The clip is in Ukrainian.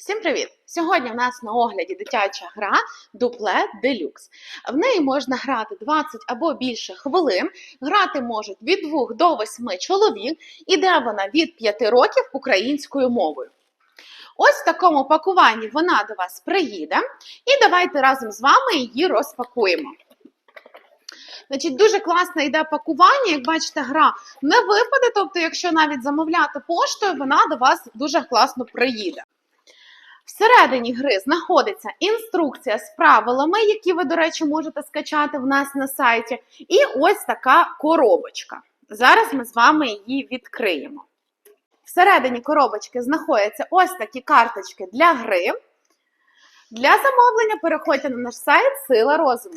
Всім привіт! Сьогодні в нас на огляді дитяча гра Дупле Делюкс. В неї можна грати 20 або більше хвилин. Грати можуть від 2 до 8 чоловік. Іде вона від 5 років українською мовою. Ось в такому пакуванні вона до вас приїде, і давайте разом з вами її розпакуємо. Значить, дуже класне йде пакування. Як бачите, гра не випаде. Тобто, якщо навіть замовляти поштою, вона до вас дуже класно приїде. Всередині гри знаходиться інструкція з правилами, які ви, до речі, можете скачати в нас на сайті. І ось така коробочка. Зараз ми з вами її відкриємо. Всередині коробочки знаходяться ось такі карточки для гри. Для замовлення переходьте на наш сайт Сила розуму.